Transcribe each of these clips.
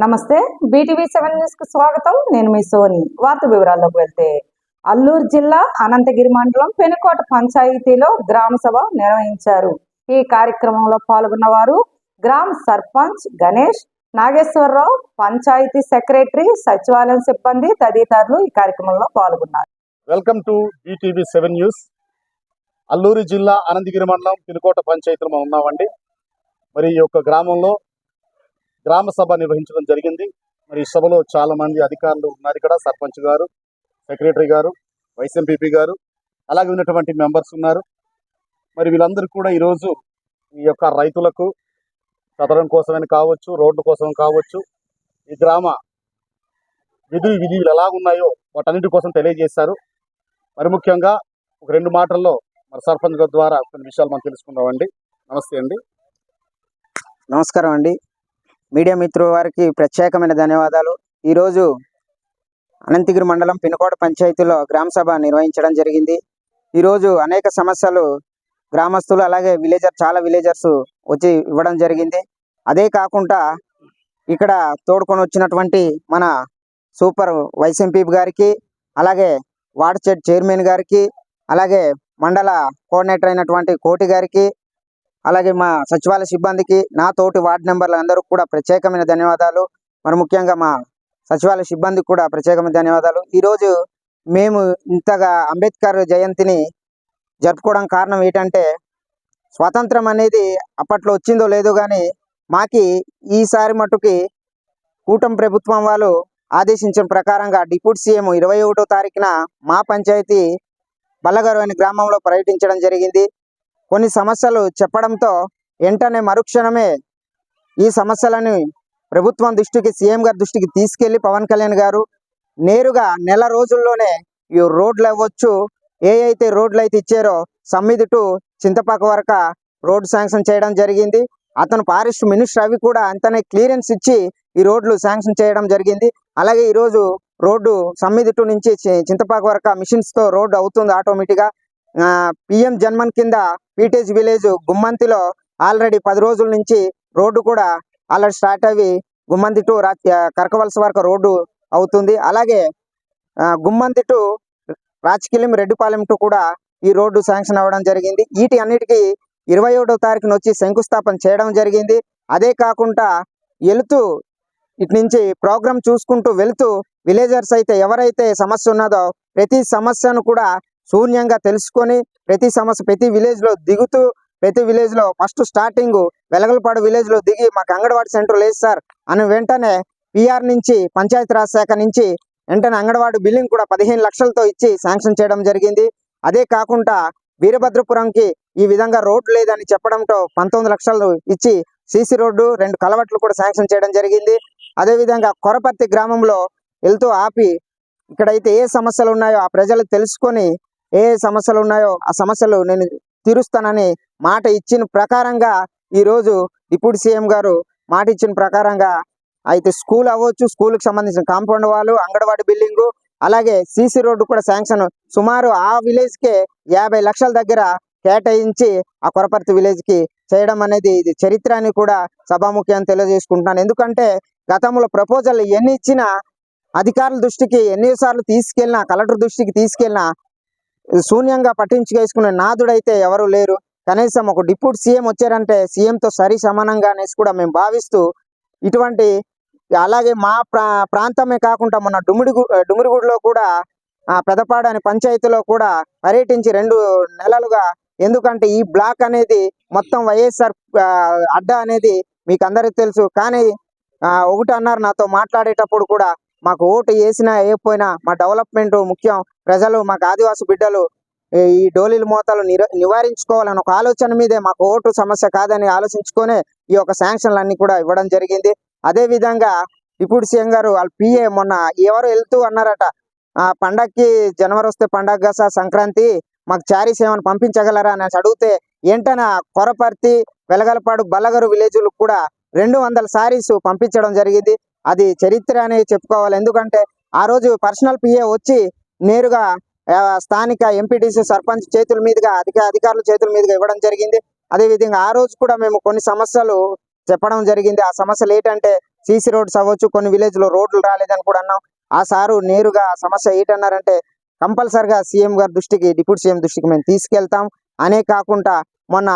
నమస్తే BTV seven న్యూస్కు స్వాగతం. నేను మీ సోని. వార్త వివరాల్లోకి వెళ్తే అల్లూరు జిల్లా అనంతగిరి మండలం పెనుకోట పంచాయతీలో గ్రామ సభ నిర్వహించారు. ఈ కార్యక్రమంలో పాల్గొన్న వారు గ్రామ సర్పంచ్ గణేష్ నాగేశ్వరరావు పంచాయతీ సెక్రటరీ సచివాలయం సిబ్బంది తదితరులు ఈ కార్యక్రమంలో పాల్గొన్నారు. Welcome to BTV seven news. Alluri జిల్లా అనంతగిరి మండలం పెనుకోట పంచాయతీలో మనం ఉన్నామండి. మరి ఈ యొక్క గ్రామంలో గ్రామ సభ నిర్వహించడం జరిగింది. మరి ఈ సభలో చాలా మంది అధికారులు ఉన్నారు ఇక్కడ. సర్పంచ్ గారు సెక్రటరీ గారు వైస్ ఎంపీపీ గారు అలాగే ఉన్నటువంటి మెంబర్స్ ఉన్నారు. మరి వీళ్ళందరూ కూడా ఈరోజు ఈ యొక్క రైతులకు చదరం కోసమని కావచ్చు రోడ్డు కోసం కావచ్చు ఈ గ్రామ విధి విధులు ఎలా ఉన్నాయో వాటన్నిటి కోసం తెలియజేశారు. మరి ముఖ్యంగా ఒక రెండు మాటల్లో మరి సర్పంచ్ గారి ద్వారా కొన్ని విషయాలు మనం తెలుసుకుందామండి. నమస్తే అండి. నమస్కారం అండి. మీడియా మిత్రుల వారికి ప్రత్యేకమైన ధన్యవాదాలు. ఈరోజు అనంతగిరి మండలం పినకోట పంచాయతీలో గ్రామ సభ నిర్వహించడం జరిగింది. ఈరోజు అనేక సమస్యలు గ్రామస్తులు అలాగే విలేజర్ చాలా విలేజర్స్ వచ్చి ఇవ్వడం జరిగింది. అదే కాకుండా ఇక్కడ తోడుకొని వచ్చినటువంటి మన సూపర్ వైస్ ఎంపీ గారికి అలాగే వార్డ్ చైర్మన్ గారికి అలాగే మండల కోఆర్డినేటర్ అయినటువంటి కోటి గారికి అలాగే మా సచివాలయ సిబ్బందికి నా తోటి వార్డు మెంబర్లు అందరూ కూడా ప్రత్యేకమైన ధన్యవాదాలు. మరి ముఖ్యంగా మా సచివాలయ సిబ్బందికి కూడా ప్రత్యేకమైన ధన్యవాదాలు. ఈరోజు మేము ఇంతగా అంబేద్కర్ జయంతిని జరుపుకోవడం కారణం ఏంటంటే స్వాతంత్రం అనేది అప్పట్లో వచ్చిందో లేదో కానీ మాకి ఈసారి మటుకి కూటమి ప్రభుత్వం వాళ్ళు ఆదేశించిన ప్రకారంగా డిప్యూటీ సీఎం ఇరవై ఒకటో తారీఖున మా పంచాయతీ బల్లగారు అనే గ్రామంలో పర్యటించడం జరిగింది. కొన్ని సమస్యలు చెప్పడంతో వెంటనే మరుక్షణమే ఈ సమస్యలను ప్రభుత్వం దృష్టికి సీఎం గారి దృష్టికి తీసుకెళ్ళి పవన్ కళ్యాణ్ గారు నేరుగా నెల రోజుల్లోనే ఈ రోడ్లు అవ్వచ్చు ఏ అయితే రోడ్లు అయితే ఇచ్చారో సమ్మిది టు చింతపాక వరక రోడ్ శాంక్షన్ చేయడం జరిగింది. అతను ఫారెస్ట్ మినిస్టర్ అవి కూడా అంతనే క్లియరెన్స్ ఇచ్చి ఈ రోడ్లు శాంక్షన్ చేయడం జరిగింది. అలాగే ఈరోజు రోడ్డు సమ్మిది టు నుంచి చింతపాక వరక మిషన్స్తో రోడ్డు అవుతుంది ఆటోమేటిక్గా పిఎం జన్మన్ కింద పీటేజ్ విలేజ్ గుమ్మంతిలో ఆల్రెడీ పది రోజుల నుంచి రోడ్డు కూడా ఆల్రెడీ స్టార్ట్ అయ్యి గుమ్మంతి టు కరకవలస వరకు రోడ్డు అవుతుంది. అలాగే ఆ, గుమ్మంతి టు రాచకిలిం రెడ్డిపాలెం టు కూడా ఈ రోడ్డు శాంక్షన్ అవ్వడం జరిగింది. వీటి అన్నిటికీ ఇరవై ఏడో తారీఖున వచ్చి శంకుస్థాపన చేయడం జరిగింది. అదే కాకుండా వెళుతూ ఇటు నుంచి ప్రోగ్రాం చూసుకుంటూ వెళుతూ విలేజర్స్ అయితే ఎవరైతే సమస్య ఉన్నదో ప్రతి సమస్యను కూడా శూన్యంగా తెలుసుకొని ప్రతి సమస్య ప్రతి విలేజ్లో దిగుతూ ప్రతి విలేజ్లో ఫస్ట్ స్టార్టింగ్ వెలగలపాడు విలేజ్లో దిగి మాకు అంగన్వాడీ సెంటర్ లేదు సార్ అని వెంటనే పిఆర్ నుంచి పంచాయతీరాజ్ శాఖ నుంచి వెంటనే అంగన్వాడీ బిల్లింగ్ కూడా పదిహేను లక్షలతో ఇచ్చి శాంక్షన్ చేయడం జరిగింది. అదే కాకుండా వీరభద్రపురంకి ఈ విధంగా రోడ్డు లేదని చెప్పడంతో పంతొమ్మిది లక్షలు ఇచ్చి సీసీ రోడ్డు రెండు కలవట్లు కూడా శాంక్షన్ చేయడం జరిగింది. అదే విధంగా కొరపర్తి గ్రామంలో వెళ్తూ ఆపి ఇక్కడైతే ఏ సమస్యలు ఉన్నాయో ఆ ప్రజలు తెలుసుకొని ఏ సమస్యలు ఉన్నాయో ఆ సమస్యలు నేను తీరుస్తానని మాట ఇచ్చిన ప్రకారంగా ఈ రోజు డిప్యూటీ సీఎం గారు మాట ఇచ్చిన ప్రకారంగా అయితే స్కూల్ అవ్వచ్చు స్కూల్కి సంబంధించిన కాంపౌండ్ వాళ్ళు అంగన్వాడి బిల్డింగ్ అలాగే సీసీ రోడ్డు కూడా శాంక్షన్ సుమారు ఆ విలేజ్కే యాభై లక్షల దగ్గర కేటాయించి ఆ కొరపర్తి విలేజ్కి చేయడం అనేది ఇది చరిత్ర అని కూడా సభాముఖ్యం తెలియజేసుకుంటున్నాను. ఎందుకంటే గతంలో ప్రపోజల్ ఎన్ని ఇచ్చినా అధికారుల దృష్టికి ఎన్నిసార్లు తీసుకెళ్ళినా కలెక్టర్ దృష్టికి తీసుకెళ్ళినా శూన్యంగా పట్టించుకేసుకునే నాదుడైతే ఎవరు లేరు. కనీసం ఒక డిప్యూటీ సీఎం వచ్చారంటే సీఎంతో సరి సమానంగా అనేసి కూడా మేము భావిస్తూ ఇటువంటి అలాగే మా ప్రా ప్రాంతమే కాకుండా మొన్న డుమిడిగు డుమిడిగూడలో కూడా ఆ పెదపాడు అనే పంచాయతీలో కూడా పర్యటించి రెండు నెలలుగా ఎందుకంటే ఈ బ్లాక్ అనేది మొత్తం వైఎస్ఆర్ ఆ, అడ్డా అనేది మీకు అందరికి తెలుసు. కానీ ఒకటన్నారు ఒకటి అన్నారు నాతో మాట్లాడేటప్పుడు కూడా మాకు ఓటు వేసినా వేయకపోయినా మా డెవలప్మెంట్ ముఖ్యం. ప్రజలు మాకు ఆదివాసి బిడ్డలు ఈ డోలీల మోతాలు నివారించుకోవాలని ఒక ఆలోచన మీదే మాకు ఓటు సమస్య కాదని ఆలోచించుకొని ఈ యొక్క శాంక్షన్లు అన్ని కూడా ఇవ్వడం జరిగింది. అదే విధంగా ఇప్పుడు సీఎం గారు వాళ్ళ పిఏ మొన్న ఎవరు వెళ్తూ అన్నారట ఆ పండక్కి జనవరి వస్తే పండగ కదా సంక్రాంతి మాకు చారీస్ ఏమైనా పంపించగలరా అని అడిగితే ఏంటన కొరపర్తి వెలగలపాడు బల్లగరు విలేజులకు కూడా రెండు వందల సారీస్ పంపించడం జరిగింది. అది చరిత్ర అని చెప్పుకోవాలి. ఎందుకంటే ఆ రోజు పర్సనల్ పిఏ వచ్చి నేరుగా స్థానిక ఎంపీటీసీ సర్పంచ్ చేతుల మీదుగా అధిక అధికారుల చేతుల మీదుగా ఇవ్వడం జరిగింది. అదే విధంగా ఆ రోజు కూడా మేము కొన్ని సమస్యలు చెప్పడం జరిగింది. ఆ సమస్యలు ఏంటంటే సీసీ రోడ్స్ అవ్వచ్చు కొన్ని విలేజ్లో రోడ్లు రాలేదని కూడా అన్నాం. ఆ సారు నేరుగా ఆ సమస్య ఏంటన్నారంటే కంపల్సరిగా సీఎం గారి దృష్టికి డిప్యూటీ సీఎం దృష్టికి మేము తీసుకెళ్తాం. అనే కాకుండా మొన్న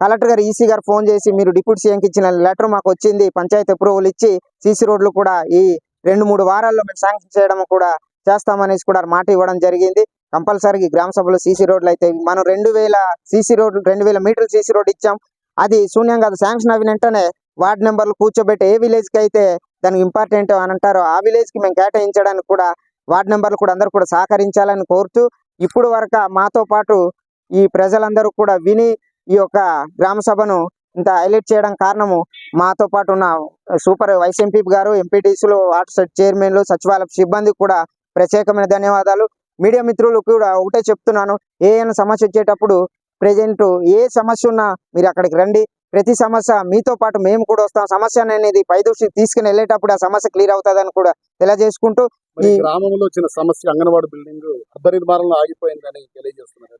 కలెక్టర్ గారు ఈసీ గారు ఫోన్ చేసి మీరు డిప్యూటీ సీఎంకి ఇచ్చిన లెటర్ మాకు వచ్చింది పంచాయతీ అప్రూవల్ ఇచ్చి సీసీ రోడ్లు కూడా ఈ రెండు మూడు వారాల్లో మేము శాంక్షన్ చేయడం కూడా చేస్తామనేసి కూడా మాట ఇవ్వడం జరిగింది. కంపల్సరీ గ్రామ సభలో సీసీ రోడ్లు అయితే మనం రెండు వేల సీసీ రోడ్లు రెండు వేల మీటర్లు సీసీ రోడ్ ఇచ్చాం. అది శూన్యం కాదు శాంక్షన్ అవి వెంటనే వార్డ్ నెంబర్లు కూర్చోబెట్టి ఏ విలేజ్కి అయితే దానికి ఇంపార్టెంట్ అని అంటారో ఆ విలేజ్కి మేము కేటాయించడానికి కూడా వార్డ్ నెంబర్లు కూడా అందరూ కూడా సహకరించాలని కోరుతూ ఇప్పుడు వరకు మాతో పాటు ఈ ప్రజలందరూ కూడా విని ఈ యొక్క గ్రామ సభను ఇంత హైలైట్ చేయడం కారణము మాతో పాటు ఉన్న సూపర్ వైస్ ఎంపీ గారు ఎంపీటీసీలు సెట్ చైర్మన్లు సచివాలయ సిబ్బంది కూడా ప్రత్యేకమైన ధన్యవాదాలు. మీడియా మిత్రులు కూడా ఒకటే చెప్తున్నాను ఏదైనా సమస్య వచ్చేటప్పుడు ప్రజెంట్ ఏ సమస్య ఉన్నా మీరు అక్కడికి రండి. ప్రతి సమస్య మీతో పాటు మేము కూడా వస్తాం. సమస్య అనేది పై దృష్టికి తీసుకుని వెళ్ళేటప్పుడు ఆ సమస్య క్లియర్ అవుతుందని కూడా తెలియజేసుకుంటూ ఈ- గ్రామంలో వచ్చిన సమస్య అంగన్వాడీ బిల్డింగ్ అర్ధ నిర్మాణంలో ఆగిపోయిందని తెలియజేస్తున్నారు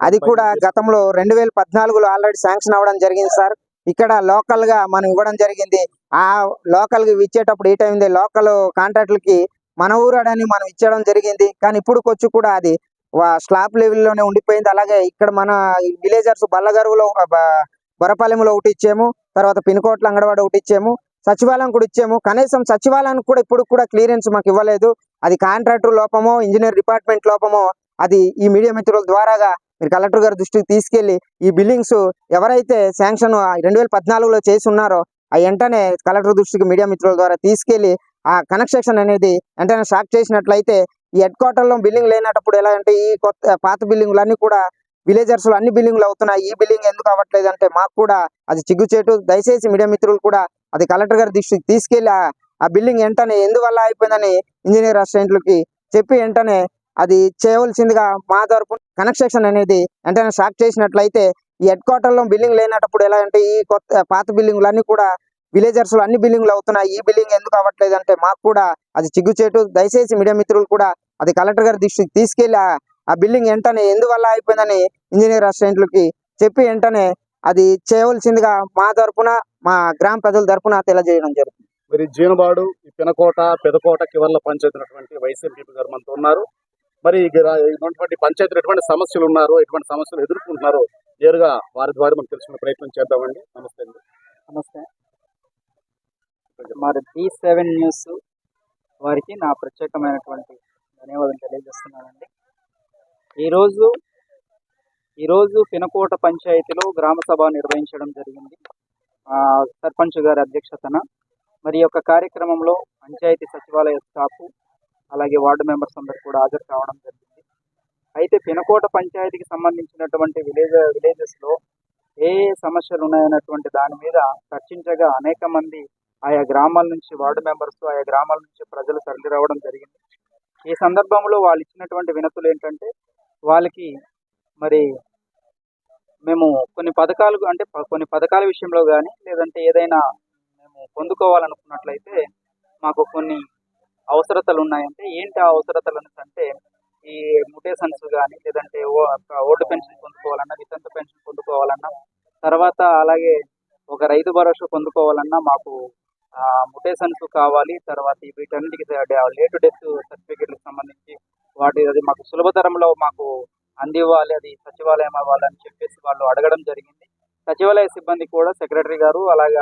అది. కూడా గతంలో రెండు వేల పద్నాలుగులో ఆల్రెడీ శాంక్షన్ అవ్వడం జరిగింది సార్. ఇక్కడ లోకల్గా మనం ఇవ్వడం జరిగింది. ఆ లోకల్గా ఇచ్చేటప్పుడు ఏ టైం లోకల్ కాంట్రాక్టులకి మన ఊరాడని మనం ఇచ్చడం జరిగింది. కానీ ఇప్పుడు వచ్చి కూడా అది స్లాబ్ లెవెల్లోనే ఉండిపోయింది. అలాగే ఇక్కడ మన విలేజర్స్ బల్లగరువులో బొరపాలెంలో ఒకటి ఇచ్చాము. తర్వాత పినుకోట్ల అంగడవాడ ఒకటి ఇచ్చాము. సచివాలయం కూడా ఇచ్చాము. కనీసం సచివాలయానికి కూడా ఇప్పుడు కూడా క్లియరెన్స్ మాకు ఇవ్వలేదు. అది కాంట్రాక్టర్ లోపమో ఇంజనీర్ డిపార్ట్మెంట్ లోపమో అది ఈ మీడియా మిత్రుల ద్వారాగా మీరు కలెక్టర్ గారి దృష్టికి తీసుకెళ్ళి ఈ బిల్డింగ్స్ ఎవరైతే శాంక్షన్ రెండు వేల పద్నాలుగులో చేసి ఉన్నారో ఆ వెంటనే కలెక్టర్ దృష్టికి మీడియా మిత్రుల ద్వారా తీసుకెళ్ళి ఆ కన్స్ట్రక్షన్ అనేది వెంటనే స్టార్ట్ చేసినట్లయితే ఈ హెడ్ క్వార్టర్లో బిల్డింగ్ లేనప్పుడు ఎలా అంటే ఈ కొత్త పాత బిల్డింగ్లు అన్ని కూడా విలేజర్స్ అన్ని బిల్డింగ్లు అవుతున్నాయి. ఈ బిల్డింగ్ ఎందుకు అవ్వట్లేదు అంటే మాకు కూడా అది చిగ్గుచేటు. దయచేసి మీడియా మిత్రులు కూడా అది కలెక్టర్ గారి దృష్టికి తీసుకెళ్ళి ఆ- ఆ బిల్డింగ్ వెంటనే ఎందువల్ల అయిపోయిందని ఇంజనీర్ అసిస్టెంట్లకి చెప్పి వెంటనే అది చేయవలసిందిగా మా తరపు కన్స్ట్రక్షన్ అనేది వెంటనే స్టార్ట్ చేసినట్లయితే ఈ హెడ్ క్వార్టర్లో బిల్డింగ్ లేనప్పుడు ఎలా అంటే ఈ కొత్త పాత బిల్డింగ్లు అన్ని కూడా విలేజర్స్లో అన్ని బిల్డింగ్లు అవుతున్నాయి. ఈ బిల్డింగ్ ఎందుకు అవ్వట్లేదు అంటే మాకు కూడా అది చిగ్గుచేటు. దయచేసి మీడియా మిత్రులు కూడా అది కలెక్టర్ గారి దృష్టికి తీసుకెళ్ళి ఆ- బిల్డింగ్ వెంటనే ఎందువల్ల అయిపోయిందని ఇంజనీర్ అసిస్టెంట్లకి చెప్పి వెంటనే అది చేయవలసిందిగా మా తరపున మా గ్రామ ప్రజల తరపున తెలియజేయడం జరుగుతుంది. మరి జీనబాడు పినకోట పెదకోట కివర్ల పంచాయతీ ఉన్నటువంటి గారు మనతో ఉన్నారు. మరి ఇటువంటి పంచాయతీలు ఎటువంటి సమస్యలు ఉన్నారు ఎటువంటి సమస్యలు ఎదుర్కొంటున్నారో నేరుగా వారి ద్వారా మనం తెలుసుకునే ప్రయత్నం చేద్దామండి. నమస్తే అండి. నమస్తే. మరి బి సెవెన్ న్యూస్ వారికి నా ప్రత్యేకమైనటువంటి ధన్యవాదాలు తెలియజేస్తున్నానండి. ఈరోజు ఈరోజు పినకోట పంచాయతీలో గ్రామ సభ నిర్వహించడం జరిగింది. సర్పంచ్ గారి అధ్యక్షతన. మరి యొక్క కార్యక్రమంలో పంచాయతీ సచివాలయ స్టాఫ్ అలాగే వార్డు మెంబర్స్ అందరూ కూడా హాజరు కావడం జరిగింది. అయితే పినకోట పంచాయతీకి సంబంధించినటువంటి విలేజ్ విలేజెస్లో ఏ ఏ సమస్యలు ఉన్నాయన్నటువంటి దాని మీద చర్చించగా అనేక మంది ఆయా గ్రామాల నుంచి వార్డు మెంబర్స్ ఆయా గ్రామాల నుంచి ప్రజలు తరలి రావడం జరిగింది. ఈ సందర్భంలో వాళ్ళు ఇచ్చినటువంటి వినతులు ఏంటంటే వాళ్ళకి మరి మేము కొన్ని పథకాలు అంటే ప- కొన్ని పథకాల విషయంలో కానీ లేదంటే ఏదైనా మేము పొందుకోవాలనుకున్నట్లయితే మాకు కొన్ని అవసరతలు ఉన్నాయంటే ఏంటి ఆ అవసరతలు అంటే ఈ ముటేషన్స్ కానీ లేదంటే ఓ- ఓల్డ్ పెన్షన్ పొందుకోవాలన్నా వితంతు పెన్షన్ పొందుకోవాలన్నా తర్వాత అలాగే ఒక రైతు భరోసా పొందుకోవాలన్నా మాకు ముటేషన్స్ కావాలి. తర్వాత వీటన్నిటికి లేట్ డెత్ సర్టిఫికేట్లకు సంబంధించి వాటి అది మాకు సులభతరంలో మాకు అందివ్వాలి. అది సచివాలయం అవ్వాలని చెప్పేసి వాళ్ళు అడగడం జరిగింది. సచివాలయ సిబ్బంది కూడా సెక్రటరీ గారు అలాగే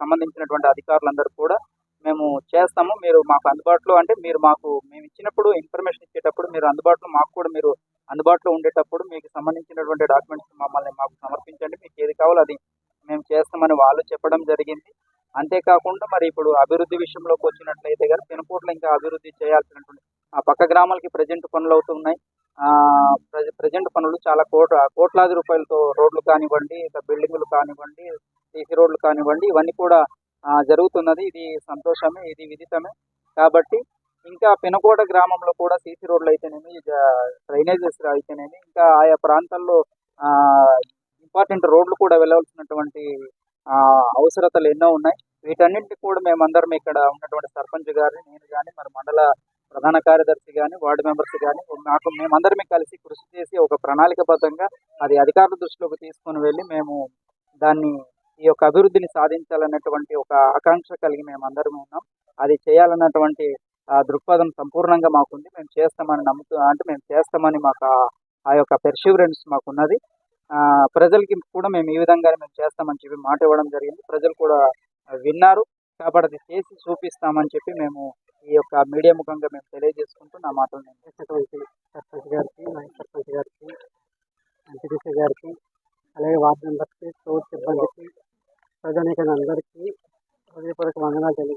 సంబంధించినటువంటి అధికారులందరూ కూడా మేము చేస్తాము. మీరు మాకు అందుబాటులో అంటే మీరు మాకు మేము ఇచ్చినప్పుడు ఇన్ఫర్మేషన్ ఇచ్చేటప్పుడు మీరు అందుబాటులో మాకు కూడా మీరు అందుబాటులో ఉండేటప్పుడు మీకు సంబంధించినటువంటి డాక్యుమెంట్స్ మమ్మల్ని మాకు సమర్పించండి. మీకు ఏది కావాలో అది మేము చేస్తామని వాళ్ళు చెప్పడం జరిగింది. అంతేకాకుండా మరి ఇప్పుడు అభివృద్ధి విషయంలోకి వచ్చినట్లయితే కానీ పినకోట్లో ఇంకా అభివృద్ధి చేయాల్సినటువంటి ఆ పక్క గ్రామాలకి ప్రజెంట్ పనులు అవుతున్నాయి ప్రజెంట్ పనులు చాలా కోట కోట్లాది రూపాయలతో రోడ్లు కానివ్వండి ఇంకా బిల్డింగులు కానివ్వండి సీసీ రోడ్లు కానివ్వండి ఇవన్నీ కూడా జరుగుతున్నది. ఇది సంతోషమే ఇది విదితమే. కాబట్టి ఇంకా పెనకోట గ్రామంలో కూడా సీసీ రోడ్లు అయితేనేమి డ్రైనేజెస్ అయితేనేమి ఇంకా ఆయా ప్రాంతాల్లో ఇంపార్టెంట్ రోడ్లు కూడా వెళ్ళవలసినటువంటి అవసరతలు ఎన్నో ఉన్నాయి. వీటన్నింటినీ కూడా మేమందరం ఇక్కడ ఉన్నటువంటి సర్పంచ్ గారిని నేను కానీ మరి మండల ప్రధాన కార్యదర్శి కానీ వార్డు మెంబర్స్ కానీ మాకు మేమందరమే కలిసి కృషి చేసి ఒక ప్రణాళికబద్ధంగా అది అధికారుల దృష్టిలోకి తీసుకొని వెళ్ళి మేము దాన్ని ఈ యొక్క అభివృద్ధిని సాధించాలన్నటువంటి ఒక ఆకాంక్ష కలిగి మేము అందరం ఉన్నాం. అది చేయాలన్నటువంటి దృక్పథం సంపూర్ణంగా మాకుంది. మేము చేస్తామని నమ్ముతూ అంటే మేము చేస్తామని మాకు ఆ- యొక్క పెర్ష్యూరెన్స్ మాకున్నది. ప్రజలకి కూడా మేము ఈ విధంగానే మేము చేస్తామని చెప్పి మాట ఇవ్వడం జరిగింది. ప్రజలు కూడా విన్నారు. కాబట్టి అది చేసి చూపిస్తామని చెప్పి మేము ఈ యొక్క మీడియా ముఖంగా మేము తెలియజేసుకుంటూ నా మాటలు నేను సర్పంచ్ గారికి వైస్ సర్పంచ్ గారికి ఎంపీటీసీ గారికి అలాగే వార్డు మెంబర్స్కి స్టోర్ సిబ్బందికి अगर अंदर की अगले पर वंदना चली